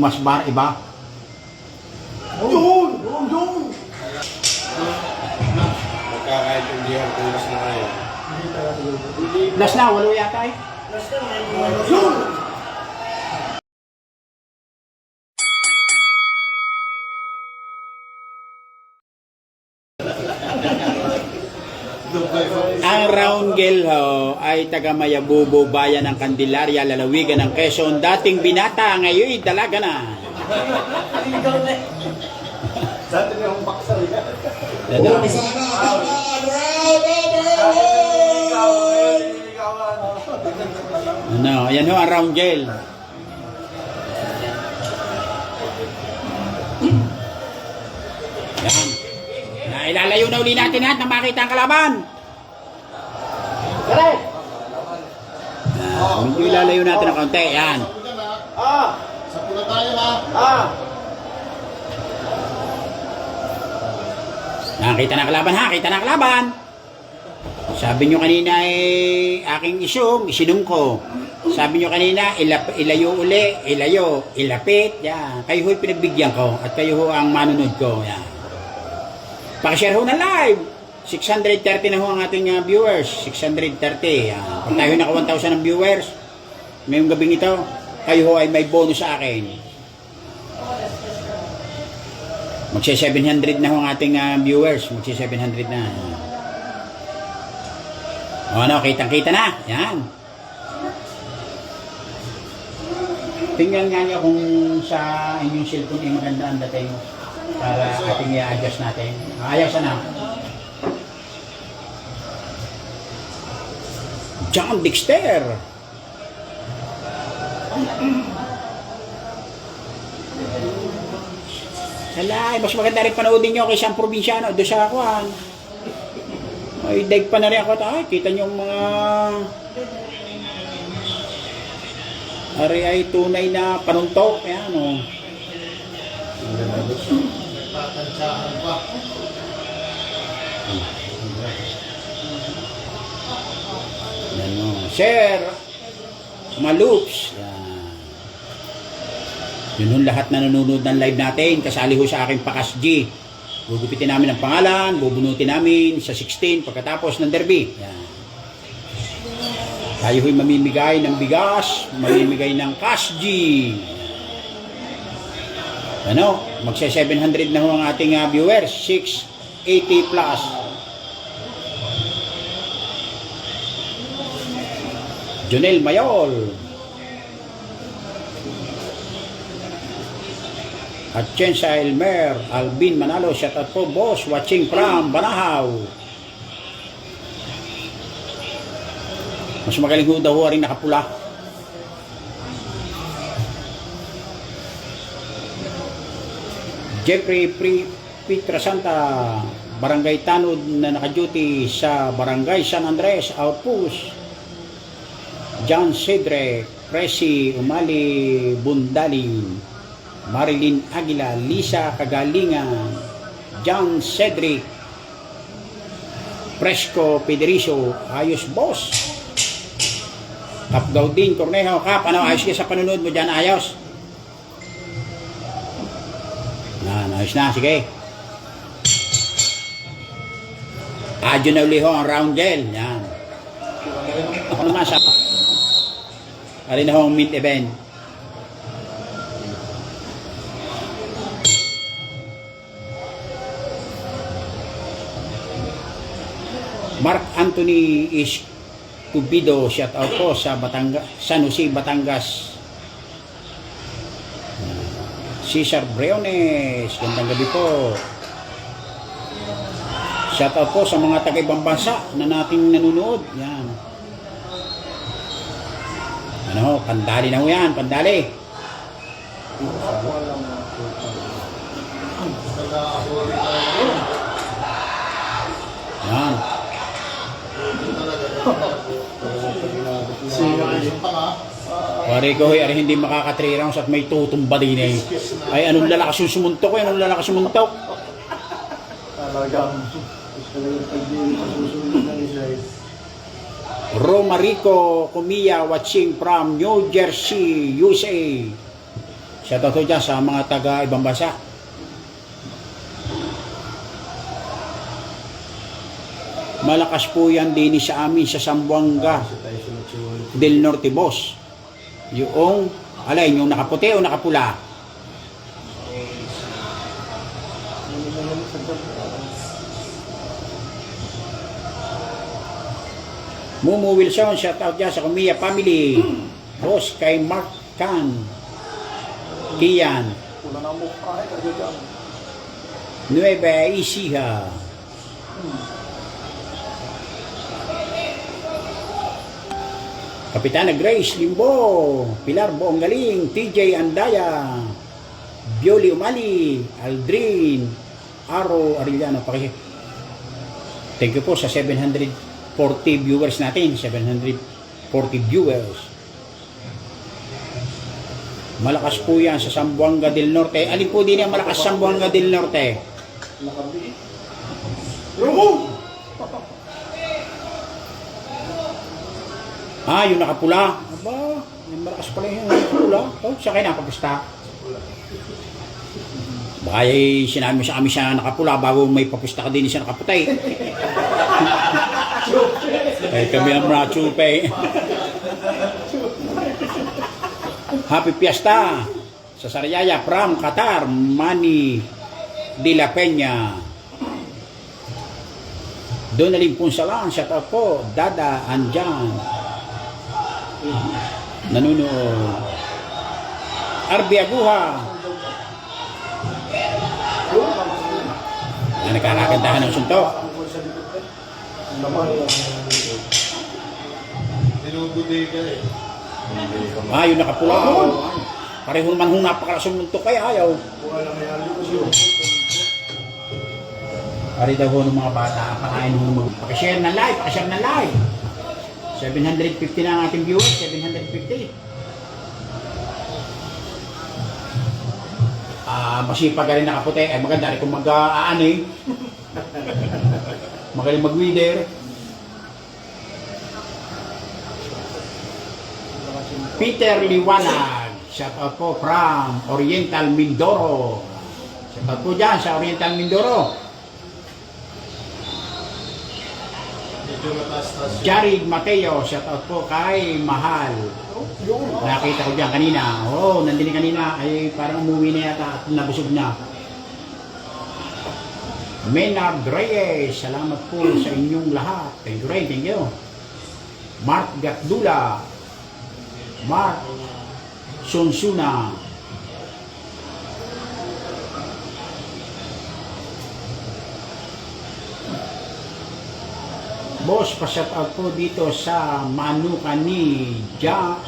Mas bar iba. Yun! Yun! Magkakaintindihan kung mas na kayo. Last na, walo yata eh. Yun! Ang round girl ho ay taga Mayabubo, bayan ng Candelaria, lalawigan ng Quezon. Dating binata, ngayon dalaga na. Dati na yung baksa yan. Ano? Ano, ayan ho ang round girl. Yan. Na, ilalayo na uli natin lahat na makita ang kalaban. Correct! Ah, medyo ilalayo natin ng konti. Yan. Ah! Sa pula tayo ha. Ah! Nakita na kalaban ha, kita na kalaban. Sabi nyo kanina eh, aking isum, isinum ko. Sabi nyo kanina, ilap, ilayo uli, ilayo, ilapit. Yan. Kayo ho'y pinagbigyan ko at kayo ho ang manunod ko. Yan. Pakishare ho na live. 630 na ho ang ating uh, viewers. 630. Yan. Pag tayo naka 1,000 ang viewers, ngayong gabing ito, kayo ho ay may bonus sa akin. Magsi 700 na ho ang ating ah, viewers. Magsi 700 na. Ano, kitang-kita na. Yan. Tingnan nga niyo kung sa inyong cellphone ay maganda ang dating para ating i-adjust natin. Ayos na. John Dexter. Salay, mas maganda rin panoodin nyo kay isang probinsyano doon sa Akuan. Ay, daig pa na rin ako. Ay, kita nyo mga... Ari ay tunay na panuntok. Ayan, o. Tatansyahan pa. Yan, o. Share. Maloops. Yan. Yun lahat na nanonood ng live natin. Kasali ho sa aking Pakas G. Gugupitin namin ang pangalan, bubunutin namin sa 16 pagkatapos ng derby. Yan. Tayo ho'y mamimigay ng bigas, mamimigay ng cash G. Ano, magsa 700 na ho ang ating ah, viewers, 680 plus. Jonel Mayol. At Chensa Elmer, Alvin Manalo, shout out po boss, watching from Banahaw. Mas magaling ho daw rin nakapula. Jeffrey Pri Pitra Santa, Barangay Tanod na naka-duty sa Barangay San Andres, Outpost. John Cedric, Presi Umali Bundaling, Marilyn Aguila, Lisa Kagalingan, John Cedric, Fresco Pederizo, ayos boss. Kap Gaudin, Cornejo, Kap, ano, ayos ka sa panunod mo dyan, ayos. Yan, ayos na, sige. Adyo na uli ho ang round gel, yan. Ako naman sa... Alin na ho ang mint event. Mark Anthony is Cupido, shout out po sa Batanga, San Jose, Batangas. Cesar Briones, gandang gabi po. Shout out po sa mga taga ibang bansa na nating nanonood. Yan. Ano, pandali na ho yan, pandali. Yan. Pare ko, ay hindi makaka 3 rounds at may tutumba din eh. Ay, anong lalakas yung sumuntok eh? Anong lalakas sumuntok? Talagang talagang pag-ibig Romarico Comia watching from New Jersey, USA. Shoutout po dyan sa mga taga ibang bansa. Malakas po yan din sa amin sa Sambuanga del Norte Boss. Yung, alay, yung nakaputi o nakapula. Mumu Wilson, shoutout dyan sa Kumiya Family. Boss kay Mark Can. Kian. Nueva Ecija. Kapitana Grace Limbo, Pilar Boong Galing, TJ Andaya, Bioli Umali, Aldrin, Aro Arellano. Paki Thank you po sa 740 viewers natin, 740 viewers. Malakas po yan sa Sambuanga del Norte. Alin po din ang malakas sa Sambuanga del Norte? Yung! Ah, yung nakapula. Aba, yung malakas pala yung nakapula. Oh, sa akin napapusta. Baka eh, sinabi mo sa kami siya nakapula bago may papusta ka din siya nakaputay. eh, kami ang mga tsupe. Happy Fiesta sa Sariaya from Qatar, Mani de la Peña. Donalyn Punsalan, shout out po, Dada Anjan. Nanunood. Arbi Aguha. Na nagkakagandahan ng suntok. Ang likod eh. Laman. Dinududi ka eh. Ah, yung nakapula. Pareho naman hong napakalakas ng muntok kaya ayaw. Wala na yun. Pari daw ng mga bata, pakain ho mag pakishare ng live, pakishare ng live. 750 na ang ating viewers, 750. Ah, masipag ka rin nakaputi. Ay maganda rin kung mag-aani. Magaling mag-weeder. Peter Liwanag. Shout out po from Oriental Mindoro. Shout out po dyan sa Oriental Mindoro. Jared Mateo, shout out po kay Mahal. Nakita ko diyan kanina. Oh, nandini kanina. Ay parang umuwi na yata at nabusog na. Menard Reyes, salamat po sa inyong lahat. Thank you, Ray. Thank you. Mark Gatdula. Mark Sonsuna. Boss, pa-shout out dito sa manuka ni ja,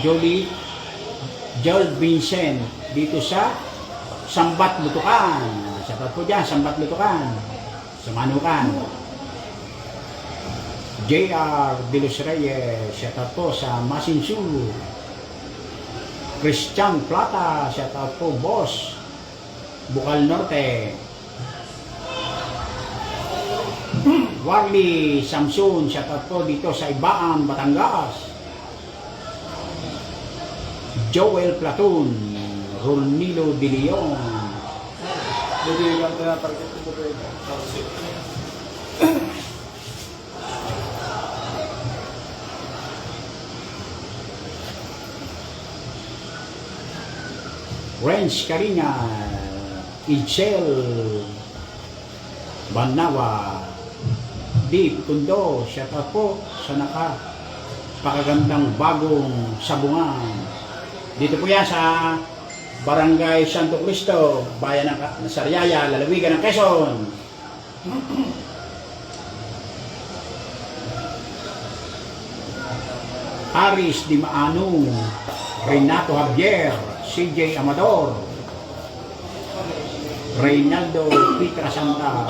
Jolie Joel Vincent dito sa Sambat Lutukan. Out po dyan, Sambat Lutukan. Sa Manukan. JR De Los Reyes, shout out sa Masinsu. Christian Plata, shout out boss. Bukal Norte. Warley Samson, shout out dito sa Ibaan, Batangas. Joel Platoon, Ronilo De Leon, Hindi lang tinatarget ko. Renz Carina, Itzel Banawa, Deep Kundo, shout out po sa naka pakagandang bagong sabungan. Dito po yan sa Barangay Santo Cristo, Bayan ng Sariaya, Lalawigan ng Quezon. Aris Di Maanong, Renato Javier, CJ Amador, Reynaldo Pitra Santa.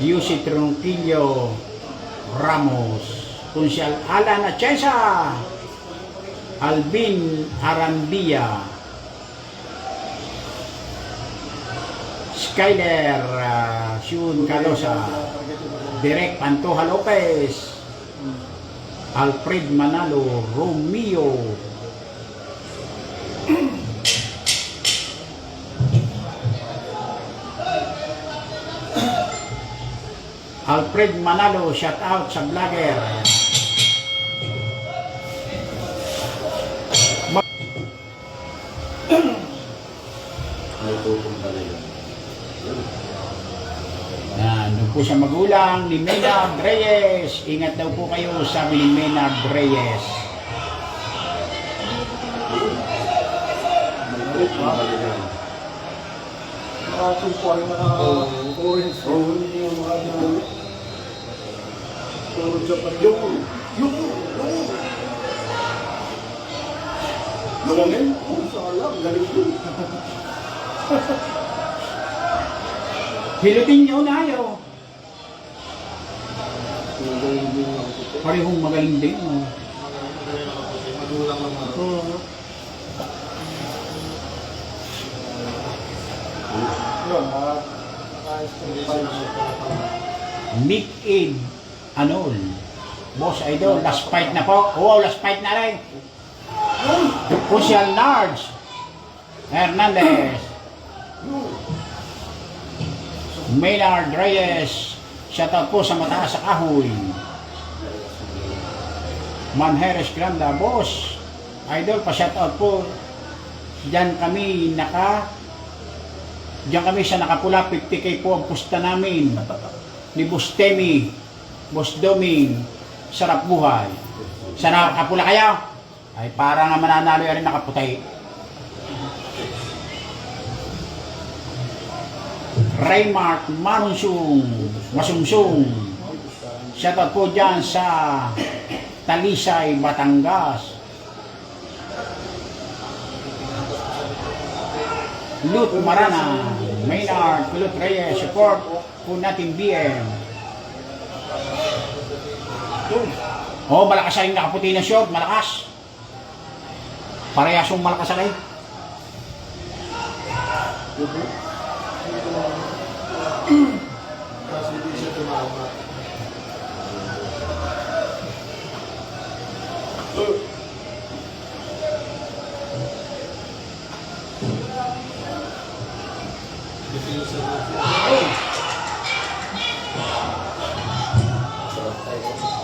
Yusi Tronquillo Ramos, Kunsyal Alan Atienza, Alvin Arandia, Skyler uh, Shun Calosa, Direk Pantoja Lopez, Alfred Manalo Romeo. Alfred Manalo shout out sa vlogger. Po sa magulang ni Maynard Reyes. Ingat daw po kayo, sabi ni Maynard Reyes. Maliit ha. Nakasumpo ay mga orange. Orange yung mga. Puro Japan. Yung, yung, yung. Galing? Sala. Galing yun. Hilutin niyo na ayo. Parehong magaling din. Oh. Magulang lang ako. Hmm. Yun. Mick Ed Anol. Boss Idol, last fight na po. Oo, last fight na rin. Pusyal Nards. Hernandez. Maynard Reyes. Shoutout po sa mataas sa kahoy. Manjeres Granda. Boss, Idol, pa-shoutout po. Diyan kami naka... Diyan kami sa nakapula, 50k po ang pusta namin. Ni Boss Temi, Boss Doming, sarap buhay. Sa nakapula kayo? Ay para nga mananalo yan nakaputay. Raymart Marunsung, Masumsung. Shoutout po dyan sa Talisay, Batangas. Lut Marana, Maynard, Kulot Reyes, support po natin BM. Oh, malakas ay nakaputi na short, malakas. Parehas yung malakas alay. Kasi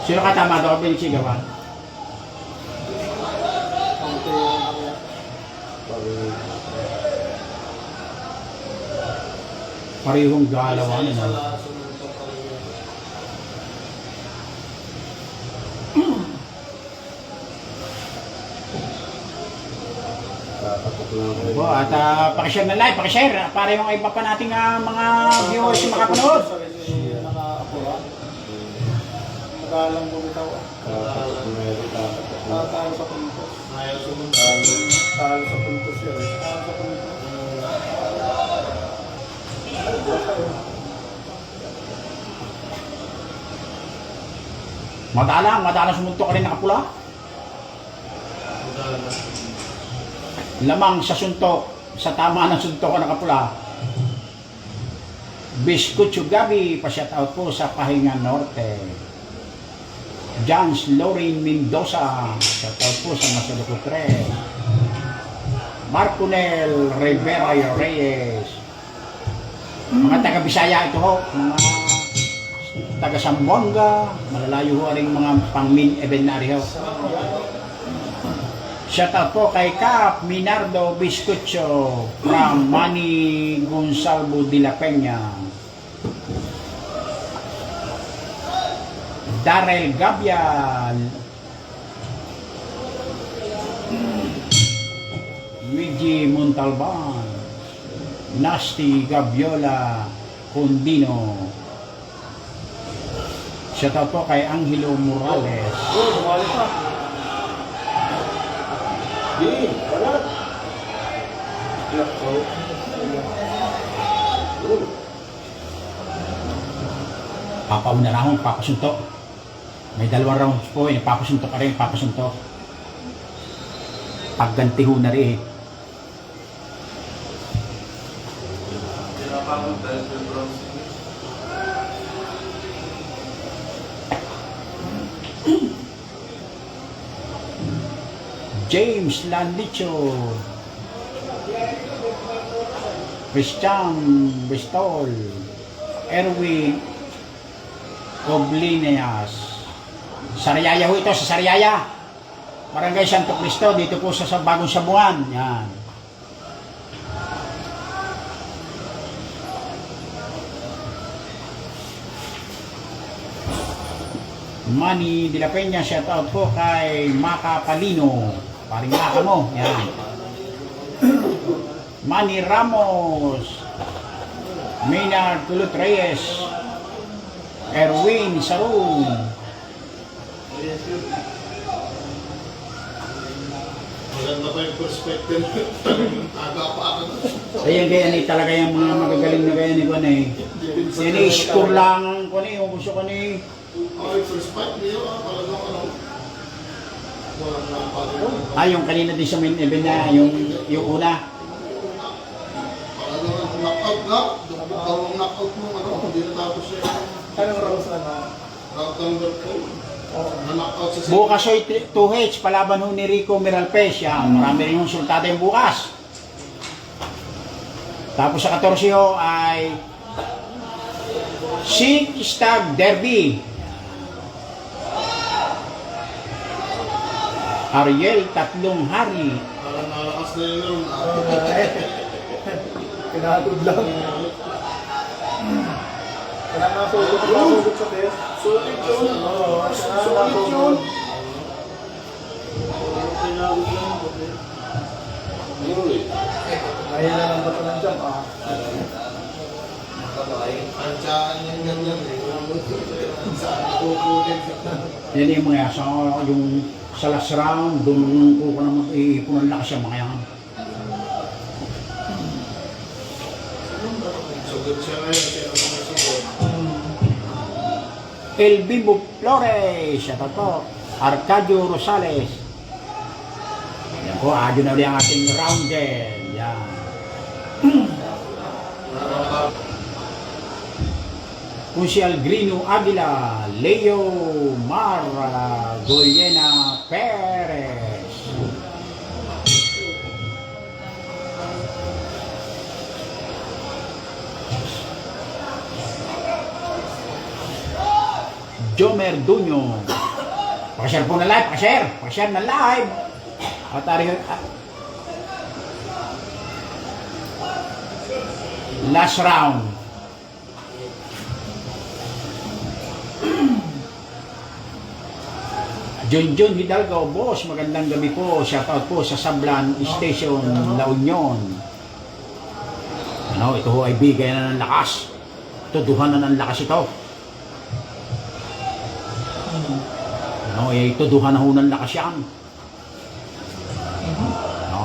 Sino ka tama daw, Bensigawan? Kaunti yung mga Parehong galawan. Isa Ano? lang sumuntok pa rin yan. Po, at uh, pakishare na like, pakishare para yung iba pa nating ah, mga viewers yung makapanood. Magalang bumitaw. Tatalo sa puntos. Talo sa puntos yun. Talo sa puntos. Madalang, madalang sumuntok ka rin nakapula. Lamang sa suntok, sa tama ng suntok ka nakapula. Biscucho Gabi, pa-shout out po sa Pahinga Norte. Jans Lorin Mendoza, shout out po sa Masalukutre. Marconel Rivera Reyes. Mga taga Bisaya ito ho, mga taga Sambuanga, malalayo ho rin mga pang-min event na ho. Shout out po kay Cap Minardo Biscucho from Manny Gonsalvo de la Peña. Darrell Gabial. Luigi Montalban. Nasty Gabiola Condino. Shout out po kay Angelo Morales. Oh, Di, wala. Lako. Papauna na akong papasuntok. May dalawang rounds po, eh, papasuntok ka rin, papasuntok. Pagganti ho na rin. eh. Pinapagod dahil sa bronze. James Landicho. Christian Bristol. Erwin Oblineas. Sariaya ho ito, sa Sariaya. Barangay Santo Cristo, dito po sa, Bagong Sabuan. Yan. Manny de la shout out po kay Maka Palino. Paring Maka mo. Yan. Manny Ramos. Maynard Tulot Reyes. Erwin Sarun. Maganda pa yung perspective. Aga pa ako. Ayan kaya ni talaga yung mga magagaling na kaya ni Kwan eh. Yan eh, score lang ang Kwan eh. Yung gusto ko ni Okay, first fight niyo. ah, Talagang ano. Ah, yung kanina din sa main event na, yung, yung una. Talagang knockout na. Dalawang knockout mo. Ano, hindi natapos siya. Anong rounds ano? Round number 4. Na-knockout sa Bukas hoy 2H, palaban ni Rico Miralpes. Yan, marami rin yung sultado yung bukas. Tapos sa 14 ho ay Sing Stag Derby. Ariel Tatlong Hari. Parang nalakas na yun. ah. Pinatod lang. Kaya nasugod na nasugod sa test. Sulit yun. Sulit yun. Mahina ng bato ng jump ah. Tansyahan yung ganyan eh. Yan yung mga sa yung sa last round, doon ko ko na mag-iipon ng lakas yung mga yan. Sugod. El Bimbo Flores, siya to. Arcadio Rosales. Yan po, adyo na ulit ang ating rounder. Si Algrino Aguila, Leo Mar Goyena Perez. Jomer Dunyo. Pakashare po na live, pakashare. Pakashare na live. At ari, ah. last round. Junjun Hidalgo, boss, magandang gabi po. Shout out po sa Sablan Station, La Union. Ano, ito ay bigay na ng lakas. Tuduhan na ng lakas ito. Ano, eh, tuduhan na ho ng lakas yan. Ano,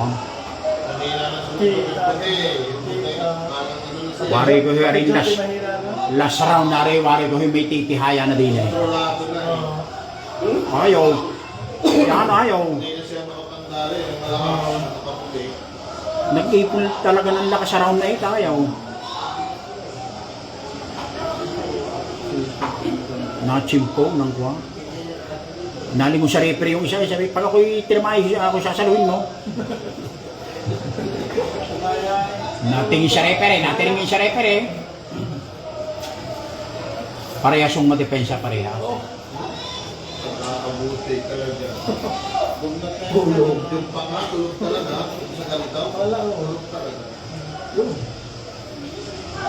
wari ko rin Medyo last, mahina na. last round na rin, wari ko may titihaya na din eh. Ayaw. Yan, ayaw. Hindi na siya makapandali. Yung malakas nakaputi. Nag-ipon talaga ng lakas sa round na ito, ayaw. Nachimpo ng kuha. Naling ko sa referee yung isa, eh, sabi, pag ako'y tinamay, ako sasaluhin mo. Natingin sa referee, natingin sa referee. Parehas yung madepensa pareha. Nakakabuti talaga. Kung natulog, yung panga, tulog talaga. Sa ganito, tulog talaga. Yun.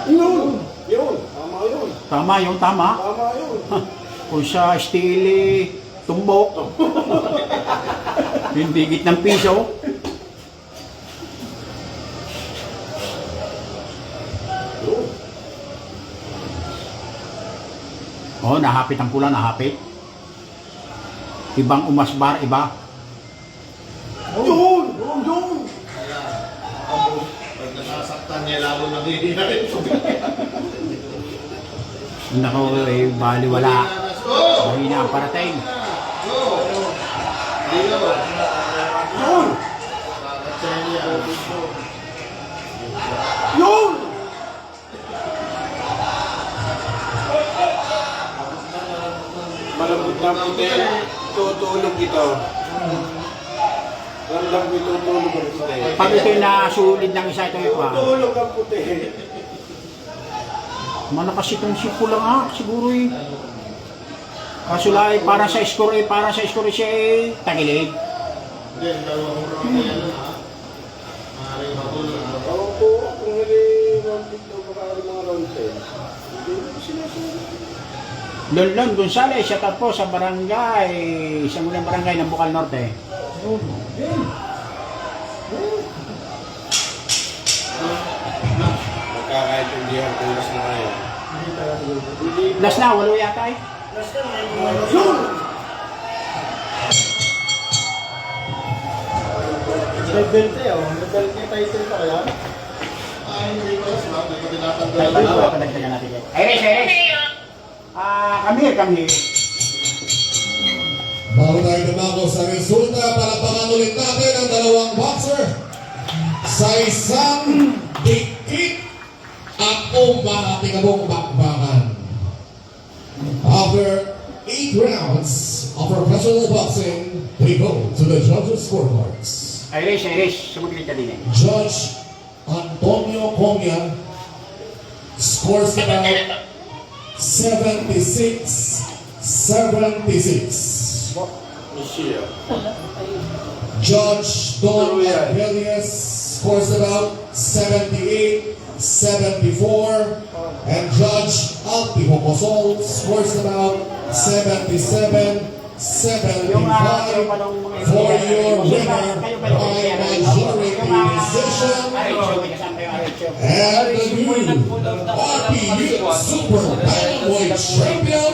Yun! Yun! Tama yun! Tama yung tama. Tama yun! Kung sa stili, tumbok. yung digit ng piso. Yun! Oh, nahapit ang pula, nahapit. Ibang umasbar, iba. Yun! Yun! Yun! Kaya, ako, pag nasasaktan niya, lalo nanghihina rin. Nako, eh, bali wala. Oh! Mahina ang parating. Yun! Yun! Malambot na puti. Tutulog ito. Ramdam ko tutulog ang puti. Pag ito'y nasulit ng isa, ito iba. Tutulog ang puti. Malakas itong si Pulang ha, siguro eh. Kaso lang, eh, para sa score eh, para sa score siya eh, tagilid. Hindi, dalawang oras na yan ha. Maaaring matulog na. Ako po, kung hindi round dito, baka mga round 10. Hindi ko sinasabi. Lon Gonzales, shout out po sa barangay, sa mulang barangay ng Bukal Norte. Magkakaintindihan kung mas na kayo. Last na, walo yata eh. May belt eh, oh. May belt niya title pa kaya? Ay, hindi ko alam. Hindi ko tinatanggal Ay, lang. wala Ah, come here. Bago tayo dumako sa resulta, palapakan ulit natin ang dalawang boxer sa isang dikit at umatingabong bakbakan. After eight rounds of professional boxing, we go to the judges' scorecards. Iris, Iris, sumaglit ka din eh. Judge Antonio Comia scores about 76 76. Michelle. Judge Don Abelius scores about 78 74. And Judge Alpi Hocosol scores about 77 Yung ah, yung 75 palong mga for your winner by ah. Arisyo, may kasama kayo, Arisyo. And the new RPU Super Bantamweight Champion,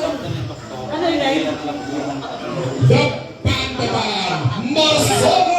the Pantaban Masogo!